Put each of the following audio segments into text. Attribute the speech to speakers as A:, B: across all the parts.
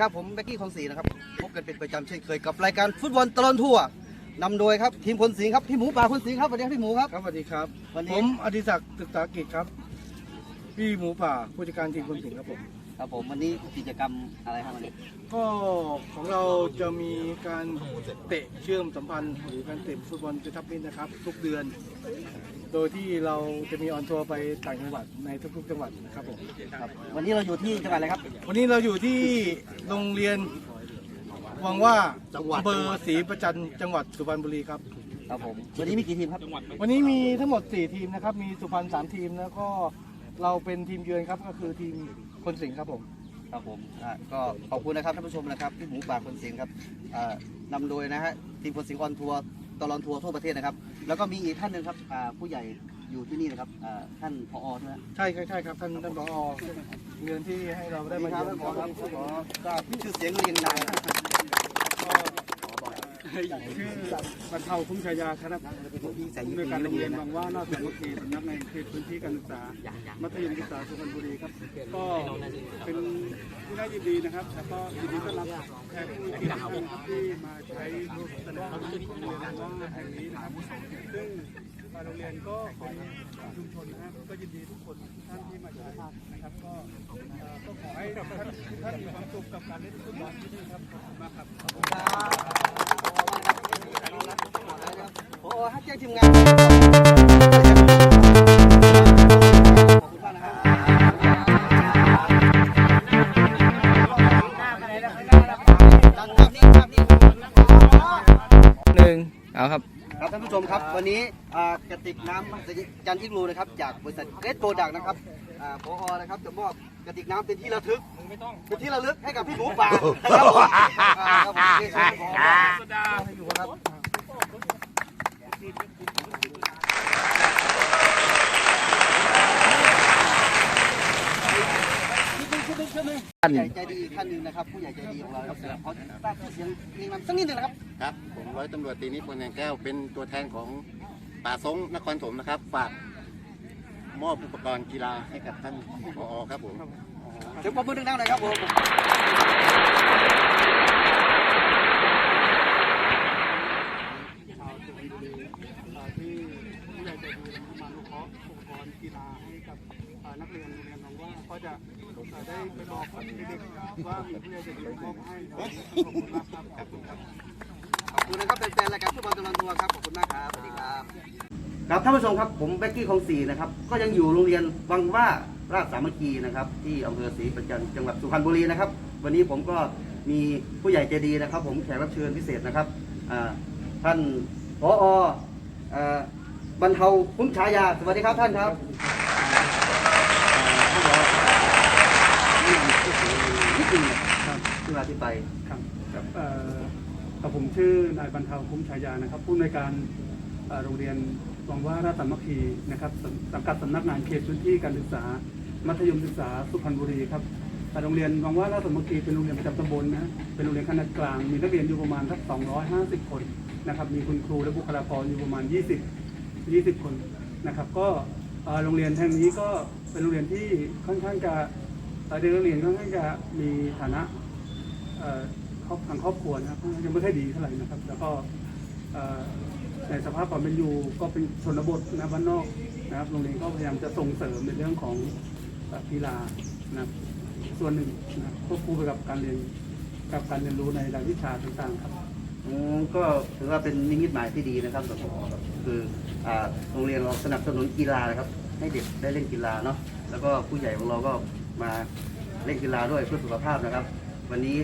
A: ครับ ผมแบ็กกี้ของศรีนะครับพบกันเป็นประจำเช่นเคยกับรายการฟุตบอลตลอดทั่วร์นำโดยครับทีมคนสิงห์ครับพี่หมูป่าคนสิงห์ครับสวัสดีครับพี่หมูครับ
B: ครับสวัสดีครับ
A: วันนี้
B: ผมอดิศักดิ์ศึกษากิจครับ พี่หมูป่าผู้จัดการทีมคนสิงห์ครับผม
A: ครับผมวันนี้กิจกรรมอะไรครับวันนี้
B: ก็ของเราจะมีการเตะเชื่อมสัมพันธ์หรือการเตะฟุตบอลกระชับมิตรนะครับ ทุกเดือน โดยที่เราจะมีออนทัวร์ไปต่างจังหวัดในทุกๆจังหวัดนะครับผม
A: ครับวันนี้เราอยู่ที่จังหวัดอะไรครับ
B: วันนี้เราอยู่ที่โรงเรียนวังว่า
A: จังหวัด
B: อำเภอศรีประจันจังหวัดสุพรรณบุรีครับ
A: ครับผมวันนี้มีกี่ทีมครับ
B: วันนี้มีทั้งหมด 4 ทีมนะครับ มีสุพรรณสามทีมแล้วก็เราเป็นทีมเยือนครับก็คือทีม คนสิงห์ครับผม
A: ครับผมอะก็ขอบคุณนะครับท่านผู้ชมนะครับพี่หมูป่าคนสิงห์ครับอ่านำโดยนะฮะทีมคนสิงห์ออนทัวร์ตลอดทัวร์ทั่วประเทศนะครับ แล้วก็มีอีกท่านหนึ่งครับอ่าผู้ใหญ่อยู่ที่นี่นะครับอ่าท่านผอใช่ไหม
B: ใช่ใช่ใช่ครับท่านท่านผอเงินที่ให้เราได้มา
A: ครับ
B: เยี่ยม
A: ผอครับผอก็ชื่อเสียงเรียงนาม
C: ชื่อบรรเทาคุ้มชายาคณะผู้ในวยการโรงเรียนบางว่าราชสามัคคีสำนักในเขตพื้นที่การศึกษา มัธยมศึกษาสุพรรณบุรีครับ ก็เป็นที่น่ายินดีนะครับ แล้วก็ยินดีต้อนรับแขกผู้มีเกียรติทุกท่านที่มาใช้สนามโรงเรียนบางว่าแห่งนี้นะครับซึ่งทางโรงเรียนก็ของชุมชนนะครับก็ยินดีทุกคนท่านที่มาใช้นะครับก็เอ่อก็ขอให้ท่านท่านมีความสุขกับการเล่นฟุตบอลที่นี่ครับขอบคุณมากครับ
A: ผอฮัทแจ้งทีมงาน
B: หนึ่งเอาครับ
A: ครับท่านผู้ชมครับ วันนี้อ่ากระติกน้ำจันทิกรูนะครับ จากบริษัทเกรดโปรดักนะครับอ่าพอนะครับจะมอบ กระติกน้ำเป็นที่ระทึกเป็นที่ระลึกให้กับพี่หมูป่านะครับผมอ่าครับผมเรียนเชิญผอให้อยู่ครับผู้ใหญ่ใจดีอีกท่านหนึ่งนะครับ ผู้ใหญ่ใจดีของเราครับเขาทราบชื่อเสียงเรียงนามสักนิดหนึงนะครับ
D: ครับ ผมร้อยตำรวจตรีนิพนธ์แดงแก้ว เป็นตัวแทนของป่าสงนครถมนะครับ ฝาก มอบอุปกรณ์กีฬาให้กับท่านผอครับผม
A: เดี๋ยวปรบมือดังๆหน่อยครับผม
C: ชาวสุพรรณบุรีเอ่อที่ผู้ใหญ่ใจดีมานุเคราะห์อุปกรณ์กีฬาให้กับเอ่อนักเรียนโรงเรียนบางว่าก็จะเอ่อได้ไปบอกกับเด็กๆว่ามีผู้ใหญ่ใจดีมอบให้ขอบคุณมากครับขอบคุณครับ
A: ขอบคุณนะครับเป็นแฟนรายการฟุตบอลตลอดทัวร์ครับขอบคุณมากครับสวัสดีครับ ครับท่านผู้ชมครับผมเบกกี้ของศรีนะครับก็ยังอยู่โรงเรียนวังว่าราชสามัคคีนะครับ ที่อำเภอศรีประจันจังหวัดสุพรรณบุรีนะครับ วันนี้ผมก็มีผู้ใหญ่ใจดีนะครับ ผมแขกรับเชิญพิเศษนะครับอ่าท่านผออ่าบรรเทาคุ้มฉายาสวัสดีครับท่านครับอ่าท่านผอนี่มีชื่อเสียงนิดหนึงนะครับที่มาที่ไป
C: ครับครับเอ่อกับผมชื่อนายบรรเทาคุ้มฉายานะครับผู้ในวยการเอ่อโรงเรียน วังว่าราชสามัคคีนะครับสังกัดสำนักงานเขตพื้นที่การศึกษา มัธยมศึกษาสุพรรณบุรีครับแต่โรงเรียนวังว่าราชสามัคคีเป็นโรงเรียนประจำตำบลนะเป็นโรงเรียนขนาดกลาง มีนักเรียนอยู่ประมาณสัก 250 คนนะครับมีคุณครูและบุคลากรอยู่ประมาณ 20 20 คนนะครับ ก็โรงเรียนแห่งนี้ก็เป็นโรงเรียนที่ค่อนข้างจะเอ่อเด็กนักเรียนค่อนข้างจะมีฐานะครอบทางครอบครัวนะครับยังไม่ค่อยดีเท่าไหร่นะครับ แล้วก็ ในสภาพความเป็นอยู่ก็เป็นชนบทนะบ้านนอกนะครับโรงเรียนก็พยายามจะส่งเสริมในเรื่องของกีฬานะครับส่วนหนึ่งนะครับควบคู่ไปกับการเรียนกับการเรียนรู้ในรายวิชาต่างๆครับ
A: อืมก็ถือว่าเป็นนิมิตหมายที่ดีนะครับสำหรับคืออ่าโรงเรียนเราสนับสนุนกีฬานะครับ ให้เด็กได้เล่นกีฬาเนาะแล้วก็ผู้ใหญ่ของเราก็มาเล่นกีฬาด้วยเพื่อสุขภาพนะครับ วันนี้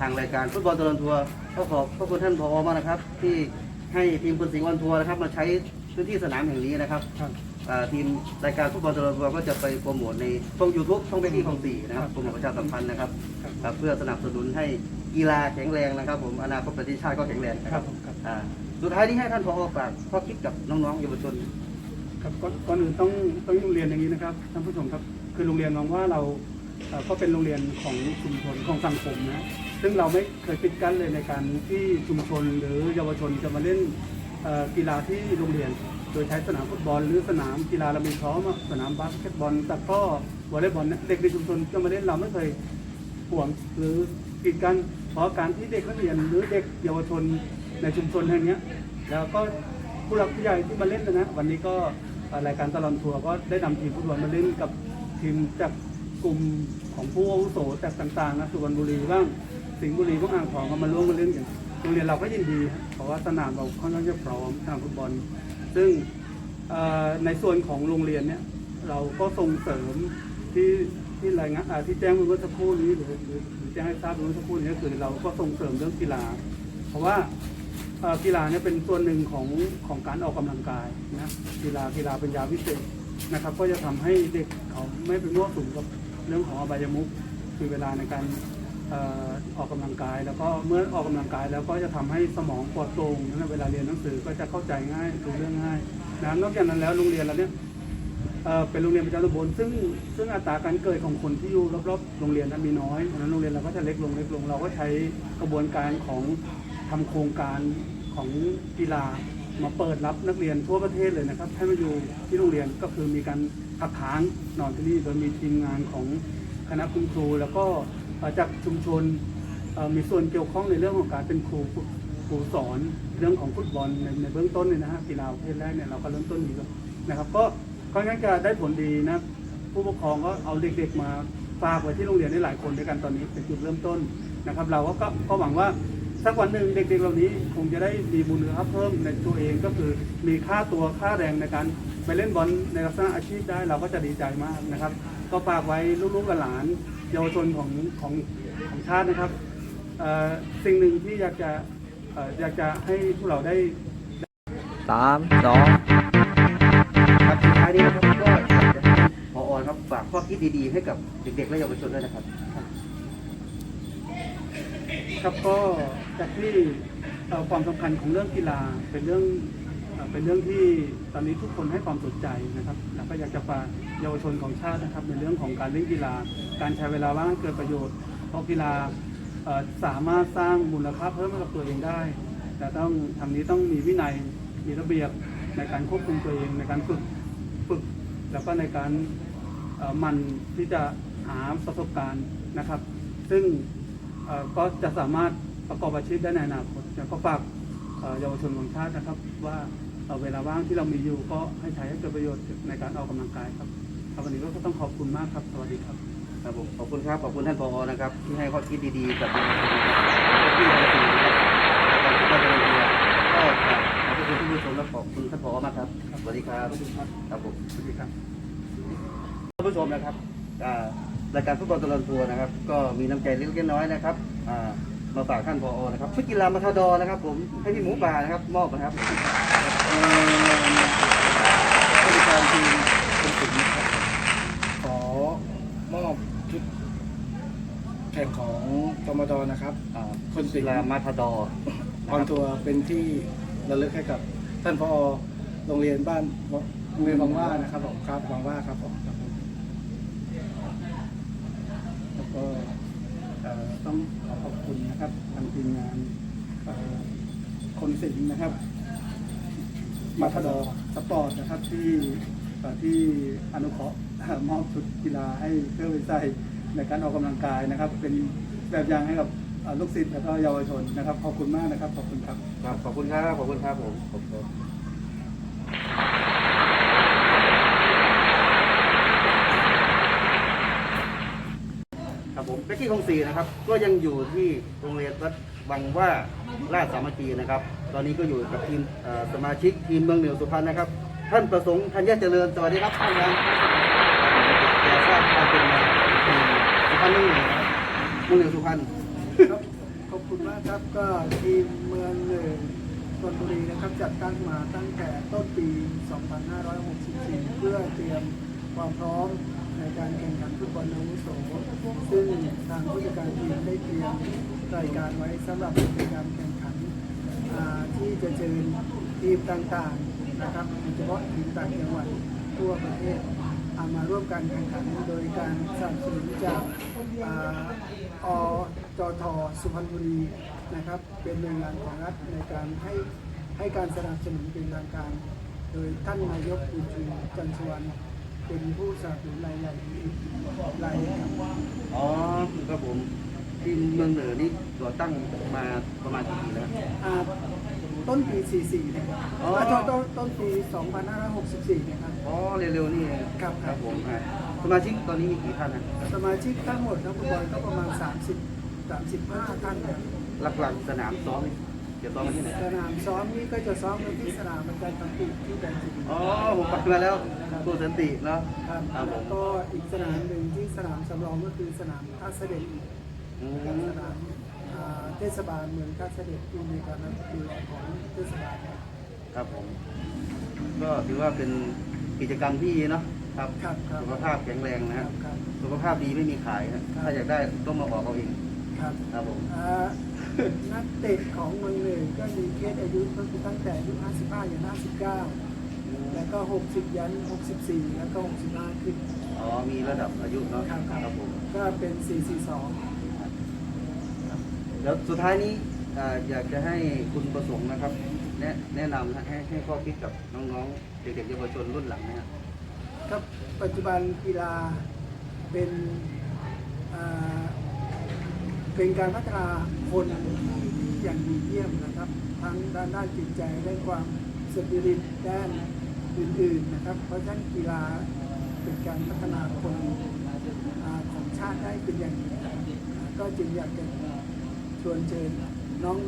A: ทางรายการฟุตบอลตลอดทัวร์ก็ขอบพระคุณท่านผอมากนะครับ ที่ ให้ทีมคุณสิงห์วันทัวร์นะครับ มาใช้พื้นที่สนามแห่งนี้นะครับ
C: ครับ
A: อ่าทีมรายการฟุตบอลตลอดทัวร์ก็จะไปโปรโมทในช่อง YouTube ช่องเบกกี้ของสี่นะครับโปรโมทประชาสัมพันธ์นะครับ
C: ครับ
A: ครับเพื่อสนับสนุนให้กีฬาแข็งแรงนะครับ ผมอนาคตประเทศชาติก็แข็งแรงนะ
C: ค
A: ค
C: รั
A: รั
C: บบผมครับ
A: อ่าสุดท้ายนี้ให้ท่านผอฝากข้อคิดกับน้องๆเยาวชน
C: ครับก่อนก่อนอื่นต้องต้องเรียนอย่างนี้นะครับท่านผู้ชมครับคือโรงเรียนมองว่าเราเอ่อก็เป็นโรงเรียนของชุมชนของสังคมนะ ซึ่งเราไม่เคยปิดกั้นเลยในการที่ชุมชนหรือเยาวชนจะมาเล่นกีฬาที่โรงเรียน โดยใช้สนามฟุตบอล หรือสนามกีฬาเรามีพร้อมสนามบาสเกตบอลตะกร้อวอลเลย์บอลเด็กในชุมชนจะมาเล่นเราไม่เคยห่วงหรือกีดกันเพราะการที่เด็กนักเรียนหรือเด็กเยาวชนในชุมชนแห่งนี้แล้วก็ผู้หลักผู้ใหญ่ที่มาเล่นนะนะวันนี้ก็รายการตลอดทัวร์ก็ได้นำทีมฟุตบอลมาเล่นกับทีมจากกลุ่มของผู้อาวุโสจากต่างๆนะสุวรรณบุรีบ้าง สิงห์บุรีบ้างอ่างทองก็มาร่วมมาเล่นกันโรงเรียนเราก็ยินดีเพราะว่าสนามเราค่อนข้างจะพร้อมสนามฟุตบอล ซึ่งในส่วนของโรงเรียนเนี่ยเราก็ส่งเสริมที่ที่รายงานที่แจ้งเมื่อสักครู่นี้หรือหรือแจ้งให้ทราบเมื่อสักครู่นี้ก็คือเราก็ส่งเสริมเรื่องกีฬา เพราะว่ากีฬาเนี่ยเป็นส่วนหนึ่งของของการออกกำลังกายนะกีฬากีฬาเป็นยาวิเศษนะครับ ก็จะทำให้เด็กเขาไม่ไปมั่วสุมกับเรื่องของอบายมุขคือเวลาในการ ออออกกำลังกาย แล้วก็เมื่อออกกำลังกายแล้วก็จะทำให้สมองปลอดโปร่งนะเวลาเรียนหนังสือก็จะเข้าใจง่ายรู้เรื่องง่ายนะนอกจากนั้นแล้วโรงเรียนเราเนี่ยเป็นโรงเรียนประจำตำบลซึ่งซึ่งอัตราการเกิดของคนที่อยู่รอบๆโรงเรียนนั้นมีน้อยดังนั้นโรงเรียนเราก็จะเล็กลงเล็กลง เราก็ใช้กระบวนการของทำโครงการของกีฬามาเปิดรับนักเรียนทั่วประเทศเลยนะครับให้มาอยู่ที่โรงเรียนก็คือมีการพักค้างนอนที่นี่โดยมีทีมงานของคณะคุณครูแล้วก็ จากชุมชนมีส่วนเกี่ยวข้องในเรื่องของการเป็นครูครูสอนเรื่องของฟุตบอลในในเบื้องต้นเนี่ยนะฮะกีฬาประเภทแรกเนี่ยเราก็เริ่มต้นนี้แล้วนะครับ ก็ค่อนข้างจะได้ผลดีนะผู้ปกครองก็เอาเด็กๆมาฝากไว้ที่โรงเรียนได้หลายคนด้วยกันตอนนี้เป็นจุดเริ่มต้นนะครับ เราก็ก็หวังว่าสักวันหนึ่งเด็กๆเหล่านี้คงจะได้มีบุญคุณเพิ่มในตัวเองก็คือมีค่าตัวค่าแรงในการไปเล่นบอลในลักษณะอาชีพได้เราก็จะดีใจมากนะครับ ก็ฝากไว้ลูกๆกับหลานเยาวชนของของของชาตินะครับเอ่อสิ่งหนึ่งที่อยากจะเอ่ออยากจะให้พวกเราได้
E: สามสอง
A: ครับสุดท้ายนี้นะครับก็อยากจะให้พอครับฝากข้อคิดดีๆ ให้กับเด็กๆและเยาวชนด้วยนะครับ
C: ครับก็จากที่เอ่อความสำคัญของเรื่องกีฬาเป็นเรื่องเอ่อ เป็นเรื่องที่ตอนนี้ทุกคนให้ความสนใจนะครับ แล้วก็อยากจะฝากเยาวชนของชาตินะครับ ในเรื่องของการเล่นกีฬา การใช้เวลาว่างให้เกิดประโยชน์เพราะกีฬาสามารถสร้างมูลค่าเพิ่มให้กับตัวเองได้ แต่ต้องทำนี้ต้องมีวินัยมีระเบียบในการควบคุมตัวเอง ในการฝึกฝึก แล้วก็ในการมันที่จะหาประสบการณ์นะครับ ซึ่งก็จะสามารถประกอบอาชีพได้ในอนาคตแล้วก็ฝากเยาวชนของชาตินะครับว่า เอ่อเวลาว่างที่เรามีอยู่ก็ให้ใช้ให้เกิดประโยชน์ในการออกกำลังกายครับครับวันนี้ก็ต้องขอบคุณมากครับ สวัสดีครับ
A: ครับผมขอบคุณครับ ขอบคุณท่านผอนะครับ ที่ให้ข้อคิดดีๆกับเด็กๆนะครับที่เราสื่อนะครับแล้วก็ที่เราจะเรียนก็ฝากขอบคุณทุกผู้ชมและขอบคุณท่านผอมากครับ สวัสดีครับ ครับผม
C: สวัสดีครับ
A: ท่านผู้ชมนะครับอ่ารายการฟุตบอลตลอดทัวร์นะครับ ก็มีน้ำใจเล็กๆน้อยๆนะครับอ่ามาฝากท่านผอนะครับชุดกีฬามาทาดอนะครับ ผมให้พี่หมูป่านะครับ มอบนะครับ เอ่อบริการทีมคนสุดนะครับ
B: ขอมอบชุดแข่งของตมดนะครับ
A: อ่า
B: คนสิ
A: กี
B: ง
A: ฬา
B: ห์
A: มาทาดอ
B: ออนทัวร์เป็นที่ระลึกให้กับท่านพอโรงเรียนบ้านเมืองบางว่านะครับผมครับบางว่าครับผมครับผม
C: แล้วก็เอ่อต้องขอขอบคุณนะครับทางทีมงานเอ่อคนสิงห์นะครับ มาทดอสปอร์ตนะครับที่ที่อนุเคราะห์มอบชุดกีฬาให้เพื่อไปใส่ในการออกกำลังกายนะครับ เป็นแบบอย่างให้กับลูกศิษย์แล้วก็เยาวชนนะครับขอบคุณมากนะครับขอบคุณครับ
A: ครับขอบคุณครับขอบคุณครับผมขอบคุณครับครับผมเป๊กกี้คงศรีนะครับ ก็ยังอยู่ที่โรงเรียนวัดวังว่าราชสามัคคีนะครับ ตอนนี้ก็อยู่กับทีมสมาชิกทีมเมืองเหนือสุพรรณนะครับ ท่านประสงค์ธัญญเจริญสวัสดีครับท่านครับอยากทราบความเป็นมาสุพรรณเมืองเหนือเมืองเหนือสุพรรณ
F: ครับขอบคุณมากครับก็ทีมเมืองเหนึ่งชนบุรีนะครับจัดตั้งมาตั้งแต่ต้นปี 2564 เพื่อเตรียมความพร้อมในการแข่งขันฟุตบอลอาวุโสซึ่งทางผู้จัดการทีมได้เตรียมรายการไว้สำหรับการแข่งขัน ที่จะเชิญทีมต่างๆนะครับโดยเฉพาะทีมต่างจังหวัดทั่วประเทศเอามาร่วมการแข่งขันโดยการสนับสนุนจากอาอจทสุพรรณบุรีนะครับ เป็นหน่วยงานของรัฐในการให้ให้การสนับสนุนเป็นทางการ โดยท่านนายกบุญชูจันทร์สวรรณเป็นผู้สนับสนุนรายใหญ่อีกรายหนึ่ครับ
A: อ๋อครับผม ทีมเมืองเหนือนี่ก่อตั้งมาประมาณกี่ปีแล้ว
F: อ่าต้นปี 44นะครับ
A: อ๋อ
F: อ่าต้นต้นต้นปี 2564นะครับ
A: อ๋อเร็วๆนี่เอง
F: ครับ
A: ครับผมอะสมาชิกตอนนี้มีกี่ท่านนะ
F: สมาชิกทั้งหมดนักฟุตบอลก็ประมาณ 30 35ท่านครับ
A: หลักๆสนามซ้อมนี่จะซ้อมกันที่ไหน
F: สนามซ้อมนี่ก็จะซ้อมกันที่สนามบรรจัยตังปีที่แดนจิ
A: อ๋อผมไปมาแล้วตัวสันติเนาะ
F: ครับ
A: ครับผม
F: ก็อีกสนามหนึ่งที่สนามสำรองก็คือสนามท่าเสด็จ
A: อื
F: กับ
A: ม
F: สนามอ่าเทศบาลเมืองท่าเสด็จที่มีการดูแลของเทศบาลครับ
A: ครับผม ก็ถือว่าเป็นกิจกรรมที่ดีเนาะครับ
F: ครับครับ
A: สุขภาพแข็งแรงนะ
F: ค
A: ฮะ
F: รับครับ
A: สุขภาพดีไม่มีขายนะถ้าอยากได้ต้องมาออกเอาเอง
F: ครับ
A: ครับผม
F: อ่านักเตะของเมืองเลยก็มีเคสอายุก็คือตั้งแต่อายุ 55ยัน59 แล้วก็ 60 ยัน 64 แล้วก็ 65 ขึ้น
A: อ๋อมีระดับอายุเนาะ
F: ครับครับ
A: ครับผม
F: ก็เป็น 442
A: แล้วสุดท้ายนี้อ่าอยากจะให้คุณประสงค์นะครับ แนะแนะนำนะให้ให้ข้อคิดกับน้องๆเด็กๆเยาวชนรุ่นหลังนะฮะ
F: ครับปัจจุบันกีฬาเป็นอ่าเป็นการพัฒนาคนที่อย่างดีเยี่ยมนะครับ ทั้งด้านด้านจิตใจด้านความสปิริตด้านอื่นๆนะครับ เพราะฉะนั้นกีฬาเป็นการพัฒนาคนอาของชาติได้เป็นอย่างดีก็จึงอยากจะ ชวนเชิญ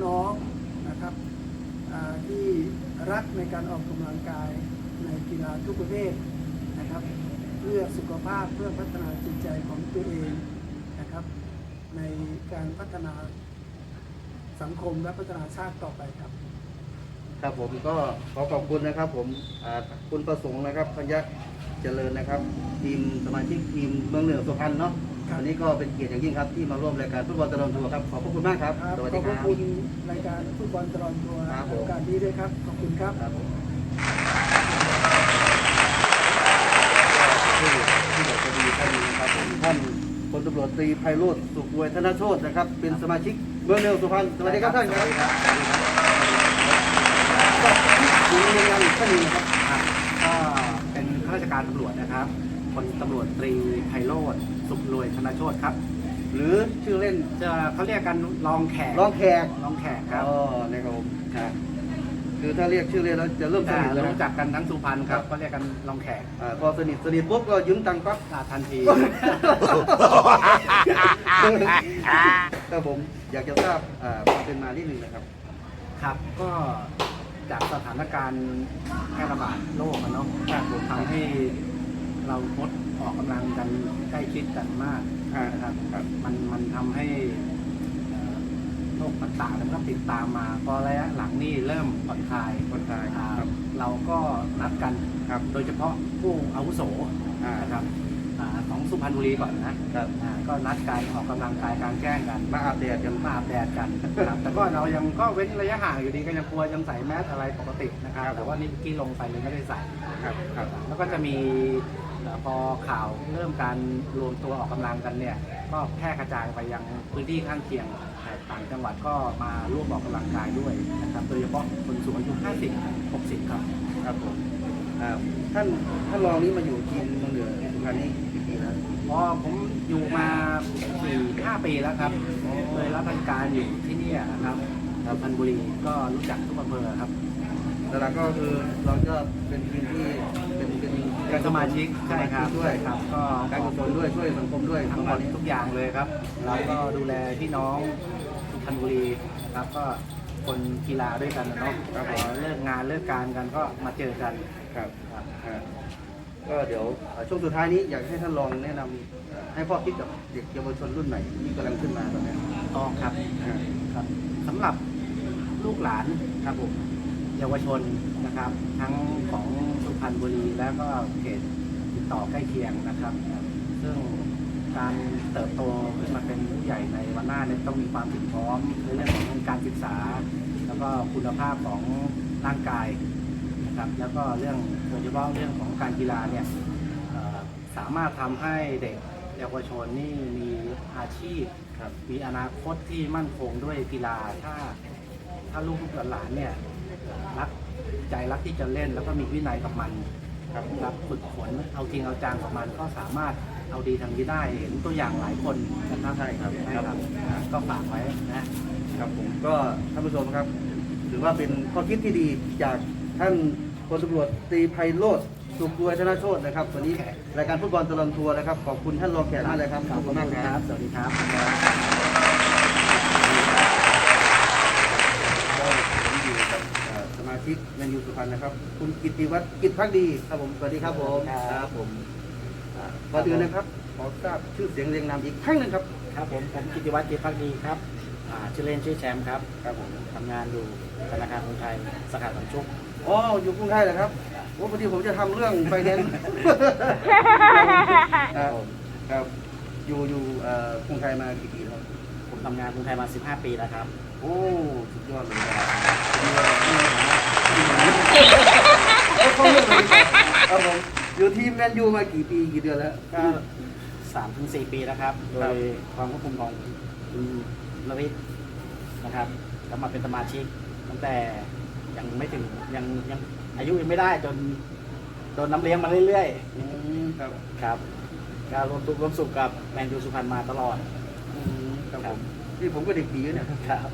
F: น้องๆนะครับที่รักในการออกกำลังกายในกีฬาทุกประเภทนะครับ เพื่อสุขภาพเพื่อพัฒนาจิตใจของตัวเองนะครับ ในการพัฒนาสังคมและพัฒนาชาติต่อไปครับ
A: ครับผมก็ขอขอบคุณนะครับผมคุณประสงค์นะครับพัญญะเจริญนะครับ ทีมสมาชิกทีมเมืองเหนือสุพรรณเนาะ วันนี้ก็เป็นเกียรติอย่างยิ่งครับที่มาร่วมรายการฟุตบอลตลอดทัวร์ครับขอบพระคุณมากครับ
F: ครับ
A: สวัส
F: ข
A: ดี
F: อบ
A: ค
F: พ
A: รั
F: ระ
A: บ
F: คุณรายการฟุตบอลตลอดทัวร์
A: ครับผม
F: โอกาสนี้ด้วยครับ ขอบคุณครับ
A: ครับผมที่ที่อยากจะดีท่านนี้นะครับผมท่านพลตำรวจตรีไพโรธสุขอวยธนโชตนะครับ เป็นสมาชิกเมืองเหนือสุพรรณสวัสดีครับท่านครับก็อยู่ในงานอีกท่านหนึงนะครับ
G: ครับ ก็เป็นข้าราชการตำรวจนะครับ พลตำรวจตรีไพโรธสุขรวยธนโชตครับ
A: หรือชื่อเล่น
G: จะเขาเรียกกันรองแขก
A: รองแขก
G: รองแขกครับ
A: อ๋อนะครับผมครับคือถ้าเรียกชื่อเล่นแล้วจะเริ่มส
G: จะ
A: นิทแล้ว
G: รู้
A: นะ
G: จักกันทั้งสุพรรณครับ
A: ครับ
G: ก็เรียกกันรองแขก
A: อ่าพอสนิทสนิทปุ๊บก็ยืมตังค์ปั๊บ
G: อ่าทันที
A: ครับผมอยากจะทราบอ่าความเป็นมานิดนึงนะครับ
G: ครับก็จากสถานการณ์แพร่ระบาดโรคอะเนาะทำให้ เรางดออกกำลังกันใกล้ชิดกันมาก
A: อ่า
G: นะครับ
A: ครับ
G: มันมันทำให้เอ่อโรคต่างๆมันก็ติดตามมา พอระยะหลังนี่เริ่มผ่อนคลาย
A: คนไทย
G: อ่า
A: ครับ
G: เราก็นัดกัน
A: ครับ
G: โดยเฉพาะผู้อาวุโส
A: อ่า
G: นะครับอ่าของสุพรรณบุรีก่อนนะครับอ่าก็นัดการออกกำลังกายกลารแจ้งกัน
A: มาอาบแดดกัน
G: มาอาบแดดกันนะครับแต่ก็เรายังก็เว้นระยะห่างอยู่ดีก็ยังกลัวยังใส่แมสอะไรปกตินะครับ
A: ครับ
G: แต่ว่านี่เมื่อกี้ลงไปเลยไม่ได้ใส่
A: ครับ ครับ
G: แล้วก็จะมีเอ่อ พอข่าวเริ่มการรวมตัวออกกำลังกันเนี่ย ก็แพร่กระจายไปยังพื้นที่ข้างเคียงต่างจังหวัดก็มาร่วมออกกำลังกายด้วยนะครับ โดยเฉพาะคนสูงอายุ 50 60 ครับ
A: ครับผมอ่าท่านท่านรองนี้มาอยู่ทีมเมืองเหนือสุพรรณนี่กี่ปีแล้ว
G: พอผมอยู่มา4 5ปีแล้วครับเคยรับราชการอยู่ที่เนี่ยนะครับสุพรรณบุรีก็รู้จักทุกอำเภอครับ
A: แต่ละก็คือเราก็เป็นทีมที่ เป็นเป็น
G: เป็นสมาชิกใช่ครับ
A: ด้วย
G: ใช่ครับก็
A: การกุศลด้วยช่วยสังคมด้วย
G: ทั้งหมดทุกอย่างเลยครับเราก็ดูแลพี่น้องสุพรรณบุรีนะครับก็คนกีฬาด้วยกันนะเนาะพอเลิกงานเลิกการกันก็มาเจอกัน
A: ครับ
G: ครับ
A: อ่าก็เดี๋ยวอ่าช่วงสุดท้ายนี้อยากให้ท่านรองแนะนำเอ่อให้พ่อคิดกับเด็กเยาวชนรุ่นใหม่ที่กำลังขึ้นมาตอนนี้
G: ต่อครับ
A: อ่า
G: ครับสำหรับลูกหลานครับผมเยาวชนนะครับ ทั้งของ สุพรรณบุรี แล้วก็เขตติดต่อใกล้เคียงนะครับ ซึ่งการเติบโตขึ้นมาเป็นผู้ใหญ่ในวันหน้าเนี่ยต้องมีความถึงพร้อมในเรื่องของการศึกษา แล้วก็คุณภาพของร่างกายนะครับแล้วก็เรื่องโดยเฉพาะเรื่องของการกีฬาเนี่ยสามารถทำให้เด็กเยาวชนนี่มีอาชีพ
A: ครับ
G: มีอนาคตที่มั่นคงด้วยกีฬาถ้าถ้าลูกหลานเนี่ยรัก ใจรักที่จะเล่นแล้วก็มีวินัยกับมัน
A: ครับ
G: ครับฝึกฝนเอาจริงเอาจังกับมันก็สามารถเอาดีทางนี้ได้เห็นตัวอย่างหลายคนนะครับ
A: ใช่ครับ
G: นะครับก็ฝากไว้นะ
A: ครับผมก็ท่านผู้ชมครับถือว่าเป็นข้อคิดที่ดีจากท่านพลตำรวจตรีไพโรธสุขดวยธนโชตนะครับวันนี้รายการฟุตบอลตลอดทัวร์นะครับขอบคุณท่านรองแขกมากเลยครับขอบคุณมากครับ
G: สวัสดีครับ
A: ชิกแมนยูสุพรรณนะครับ คุณกิตติวัฒน์กิจพักดีครับผมสวัสดีครับผม
G: ครับ
A: ผมอ่าก่อนอื่นนะครับขอทราบชื่อเสียงเรียงนามอีกครั้งหนึ่งครับ
G: ครับผมผมกิติวัฒน์จิตพักดีครับอ่าชื่อเล่นชื่อแชมป์ครับ
A: ครับผม
G: ทำงานอยู่ธนาคารกรุงไทยสาขาสังชุก
A: อ๋ออยู่กรุงไทยเหรอครับโอ้พอดีผมจะทำเรื่องไฟแนนซ์ครับครับอยู่อยู่เอ่อกรุงไทยมากี่ปีแล้ว
G: ผมทำงานกรุงไทยมา 15 ปีแล้วครับ
A: โอ้ สุดยอดเลยครับ เข้าเรื่องเลยครับผมอยู่ทีมแมนยูมากี่ปีกี่เดือนแล้ว
G: ก็3ถึง4ปีแล้วครับ โดยความควบคุมของคุณลวิทย์นะครับก็มาเป็นสมาชิก ตั้งแต่ยังไม่ถึงยังยังอายุยังไม่ได้จนโดนน้ำเลี้ยงมาเรื่อย
A: อืมครับ
G: ๆ ครับการรวมทุกข์รวมสุขกับแมนยูสุพรรณมาตลอด
A: อืมครับผมนี่ผมก็เด็กผีเนี่ย
G: ครับ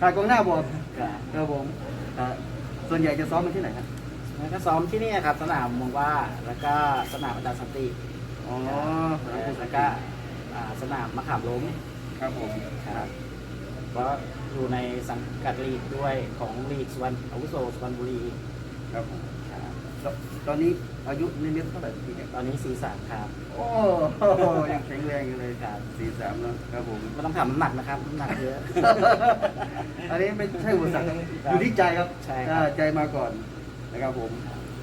A: ถ่ายกองหน้าบอก
G: ครับ
A: ครับผม อ่าส่วนใหญ่จะซ้อมมาที่ไหนครับ
G: แล้วก็ซ้อมที่นี่ครับสนามมงว่าแล้วก็สนามอาจารย์สันติ
A: อ๋อ
G: แล้วก็อ่าสนามมะขามล้ม
A: ครับผม
G: ครับเพราะอยู่ในสังกัดลีกด้วยของลีกสุวรรณอาวุโสสุพรรณบุรี
A: ครับผม
G: ครับ
A: แล้ว ตอนนี้อายุนิดๆเท่าไหร่ปีเนี่ย
G: ตอนนี้สีสามครับ
A: โอ้ยังแข็งแรงอยู่เลย
G: ครับ
A: สี่สามแล้วครับผม
G: ไม่ต้องถามน้ำหนักนะครับน้ำหนักเยอะ
A: อันนี้ไม่ใช่อุปสรรคอยู่ที่ใจครับ
G: ใช่ครับ
A: อ่าใจมาก่อนนะครับผม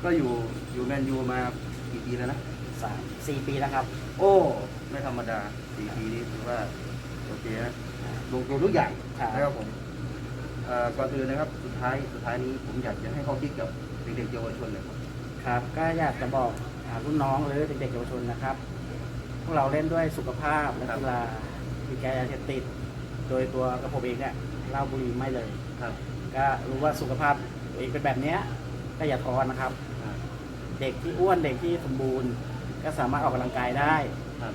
A: ก็อยู่อยู่แมนยูมากี่ปีแล้วนะ
G: สามสี่ปีแล้วครับ
A: โอ้ ไม่ธรรมดาสี่ปีนี้ถือว่าโอเคนะลงตัวทุกอย่าง
G: ครับ
A: นะครับผมเอ่อก่อนอื่นนะครับ สุดท้ายสุดท้ายนี้ผมอยากจะให้ข้อคิดกับเด็กๆเยาวชนเลยครับ
G: ครับก็อยากจะบอกอ่ารุ่นน้องหรือเด็กๆเยาวชนนะครับ พวกเราเล่นด้วยสุขภาพและ
A: ครับ
G: กีฬามีแก้ยาเสพติด โดยตัวกระผมเองเนี่ยเหล้าบุหรี่ไม่เลย
A: ครับ
G: ก็รู้ว่าสุขภาพตัวเองเป็นแบบเนี้ยก็อย่าท้อนะครับ เด็กที่อ้วนเด็กที่สมบูรณ์ ก็สามารถออกกำลังกายได้
A: ครับ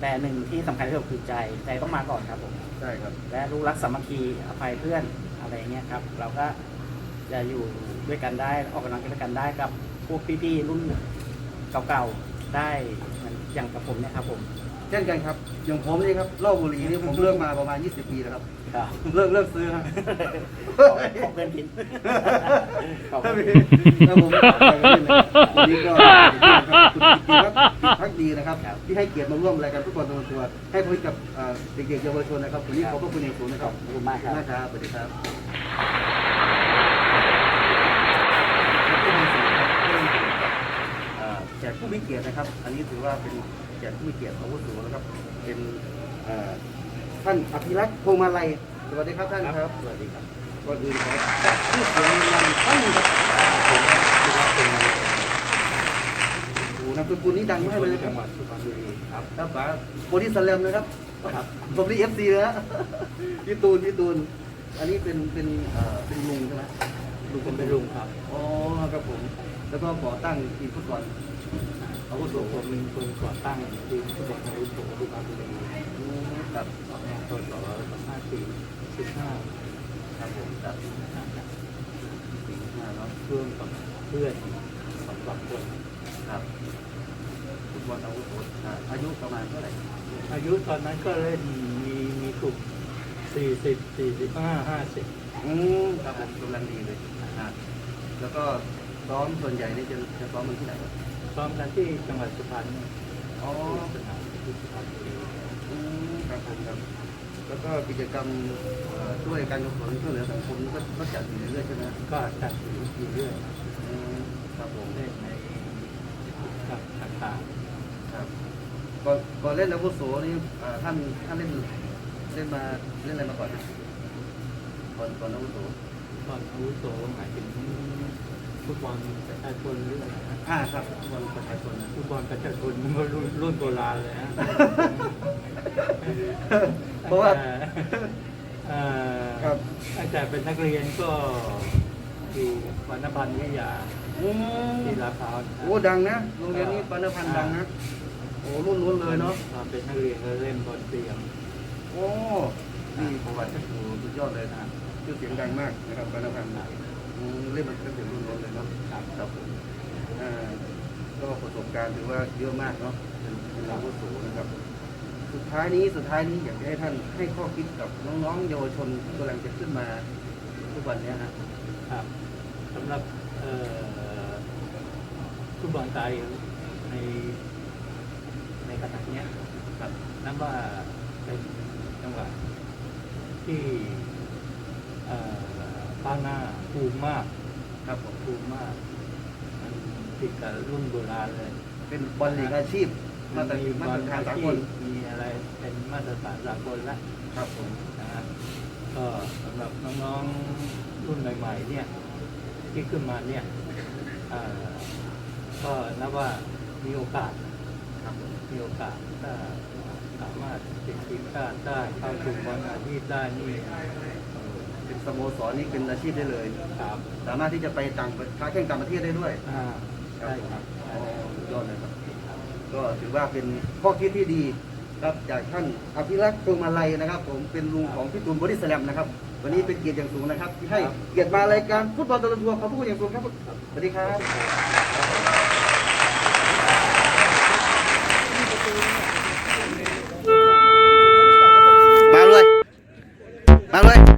G: แต่หนึ่งที่สำคัญที่สุดคือใจใจต้องมาก่อนครับผม
A: ใช่ครับ
G: และรู้รักสามัคคีอภัยเพื่อนอะไรเงี้ยครับ เราก็จะอยู่ด้วยกันได้ออกกำลังกายด้วยกันได้กับ พวกพี่ๆรุ่นเก่าๆได้เหมือนอย่างกับผมเนี่ยครับผม
A: เช่นกันครับ อย่างผมนี่ครับเหล้าบุหรี่นี่ผมเลิกมาประมาณ 20 ปีแล้วครับ
G: ครับ
A: เลิกเลิกซื้อครับ
G: ขอเพื่อนกินขอบ
A: ครับ
G: คุณ
A: ผมวันนี้ก็คุณกิตติวัฒน์กิจพักดีนะครับ ที่ให้เกียรติมาร่วมรายการฟุตบอลตัวตัว ให้คุยกับเอ่อเด็กๆเยาวชนนะครับวันนี้ขอบพระคุณอย่างสูงนะครับ
G: ขอบคุณมากครับ
A: ขอบคุณครับสวัสดีครับเอ่อแจก ผู้มีเกียรตินะครับ อันนี้ถือว่าเป็นแจกผู้มีเกียรติอาวุโสนะครับ เป็นเอ่อท่านอภิรักษ์พงมาลัยสวัสดีครับท่านครับ
G: สวัสดีครับ
A: ก่อนอื่นขอจัดชื่อเสียงนำท่านครับโอ้โหนามสกุลนี้ดังมากเลยนะครับ
G: จังหวัดสุพรรณบุรีครับ
A: ครับป๋าโบดี้สแลมนะครับ
G: ครับ
A: ผมนี่เอฟซีนะพี่ตูนพี่ตูน อันนี้เป็นเป็นเอ่อเป็นลุงใช่ไหมลุง
G: ผมเป็นลุงครับ
A: อ๋อ ครับผม แล้วก็ก่อตั้งทีมฟุตบอล อาวุโส
G: ผมเป็นคนก่อตั้งทีมฟุตบอลอาวุโสสุพรรณบุรี
A: อืมครับ
G: ออกงานตอนต่อห้าปีสิบห้า
A: ครับผมครับสี่ห้าเนาะ
G: ร่วมกับเพื่อนสองสามคน
A: ครับฟุตบอลอาวุโสอาอายุประมาณเท่าไหร่
C: อายุตอนนั้นก็เล่นมีมีกลุ่มสี่สิบสี่สิบห้าห้าสิบ
A: อืมครับผมกำลังดีเลยอ่าแล้วก็ซ้อมส่วนใหญ่นี่จะจะซ้อมมันที่ไหนครับ
C: ซ้อมกันที่จังหวัดสุพรรณ
A: อ๋อ
C: สนามที่สุพรรณบุรี
A: อืมครับผมครับ แล้วก็กิจกรรมเอ่อช่วยการกุศลช่วยเหลือสังคมก็ก็จัดอยู่เรื่อยๆใช่ไหม
C: ก็จัดอยู่เรื่อย
A: อืมครับผม
C: ๆเล่นในกับต่าง
A: ครับก่อนก่อนเล่นอาวุโสนี่เอ่อท่านท่านเล่นเล่นมาเล่นอะไรมาก่อนนะก่อนก่อนอาวุโส
C: ๆตอนอาวุโสหมายถึง ฟุตบอลประชาชนหรืออะไรนะ
A: อ่าครับฟุตบอลประชาชนนะ
C: ฟุตบอลประชาชนมันก็รุ่นรุ่นโบราณเลยฮะ
A: เพราะว่า
C: เอ่อ
A: ครับ
C: ตั้งแต่เป็นนักเรียนก็อยู่วรรณพันธ์วิทยา
A: อืม
C: ที่ลาดพร้าวนะ
A: โอ้ดังนะโรงเรียนนี้ปานพันธ์ดังนะอ้รุ่นนู้นเลยเนาะ
H: ตอนเป็นนักเรียนก็เล่นบอลเตรียม
A: โอ้นี่ประวัติโอ้โหสุดยอดเลยนะชื่อเสียงดังมากนะครับการทำอืม เล่นมันตั้งแต่รุ่นนู้นเลยเนาะครับครับผมก็ประสบการณ์ถือว่าเยอะมากเนาะเป็นเป็นอาวุโสนะครับ สุดท้ายนี้สุดท้ายนี้อยากให้ท่านให้ข้อคิดกับน้องๆเยาวชนที่กำลังจะขึ้นมาทุกวันนี้ฮะ
H: ครับสำหรับเอ่อฟุตบอลไทยในในขณะนี้ครับนับว่าเป็นจังหวะที่ป้าหน้า ภูมิมาก
A: ครับผม
H: ภูมิมากมันติดกับรุ่นโบราณเลย
A: เป็นบอลลีกอาชีพ มาตรมาตรฐานสากล
H: มีอะไรเป็นมาตรฐานสากลแล้ว
A: ครับผม
H: นะฮะก็สำหรับน้องๆรุ่นใหม่ๆเนี่ย ที่ขึ้นมาเนี่ยเอ่อก็นับว่ามีโอกาส
A: ครับผม
H: มีโอกาสถ้าสามารถติดทีมชาติได้เข้าสู่บอลอาชีพได้นี่ เออ
A: เป็นสโมสรนี่เป็นอาชีพได้เลย
H: ครับ
A: สามารถที่จะไปต่างประค้าแข่งต่างประเทศได้ด้วย
H: อ่าใช่ครับ
A: โอ้สุดยอดเลยครับ ก็ถือว่าเป็นข้อคิดที่ดีครับจากท่านอภิรักษ์พวงมาลัยนะครับ ผมเป็นลุงของพี่ตูนบอดี้สแลมนะครับ วันนี้เป็นเกียรติอย่างสูงนะครับ ที่ให้เกียรติมารายการฟุตบอลตะลุนทัวร์ขอบพระคุณอย่างสูงครับสวัสดีครับมาเลยมาเลย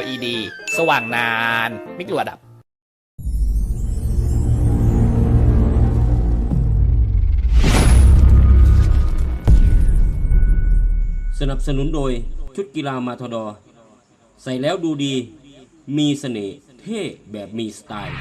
I: LED สว่างนาน ไม่กลัวดับ
J: สนับสนุนโดยชุดกีฬามาทดอ ใส่แล้วดูดี มีเสน่ห์เท่แบบมีสไตล์